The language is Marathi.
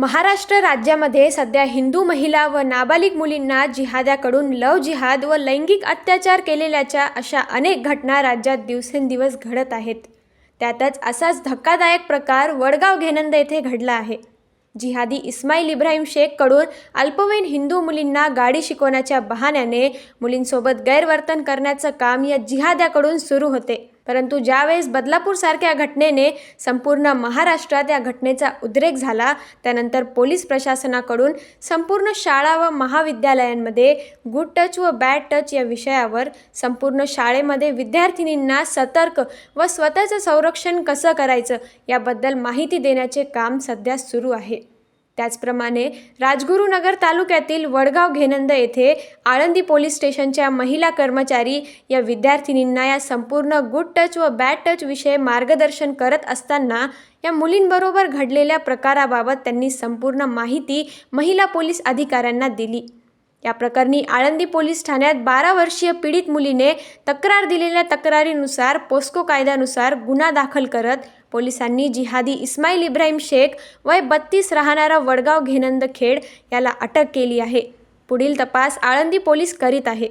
महाराष्ट्र राज्यामध्ये सध्या हिंदू महिला व नाबालिग मुलींना जिहाद्याकडून लव जिहाद व लैंगिक अत्याचार केलेल्याच्या अशा अनेक घटना राज्यात दिवसेंदिवस घडत आहेत. त्यातच असाच धक्कादायक प्रकार वडगाव घेनंद येथे घडला आहे. जिहादी इस्माईल इब्राहिम शेखकडून अल्पवयीन हिंदू मुलींना गाडी शिकवण्याच्या बहाण्याने मुलींसोबत गैरवर्तन करण्याचं काम या जिहाद्याकडून सुरू होते. परंतु ज्यावेळेस बदलापूरसारख्या घटनेने संपूर्ण महाराष्ट्रात या घटनेचा उद्रेक झाला त्यानंतर पोलीस प्रशासनाकडून संपूर्ण शाळा व महाविद्यालयांमध्ये गुड टच व बॅड टच या विषयावर संपूर्ण शाळेमध्ये विद्यार्थिनींना सतर्क व स्वतःचं संरक्षण कसं करायचं याबद्दल माहिती देण्याचे काम सध्या सुरू आहे. त्याचप्रमाणे राजगुरुनगर तालुक्यातील वडगाव घेनंद येथे आळंदी पोलीस स्टेशनच्या महिला कर्मचारी या विद्यार्थिनींना या संपूर्ण गुड टच व बॅड टच विषय मार्गदर्शन करत असताना या मुलींबरोबर घडलेल्या प्रकाराबाबत त्यांनी संपूर्ण माहिती महिला पोलीस अधिकाऱ्यांना दिली. या प्रकरणी आळंदी पोलीस ठाण्यात बारा वर्षीय पीडित मुलीने तक्रार दिलेल्या तक्रारीनुसार पोस्को कायद्यानुसार गुन्हा दाखल करत पोलिसांनी जिहादी इस्माईल इब्राहिम शेख वय बत्तीस राहणारा वडगाव घेनंद खेड याला अटक केली आहे. पुढील तपास आळंदी पोलीस करीत आहे.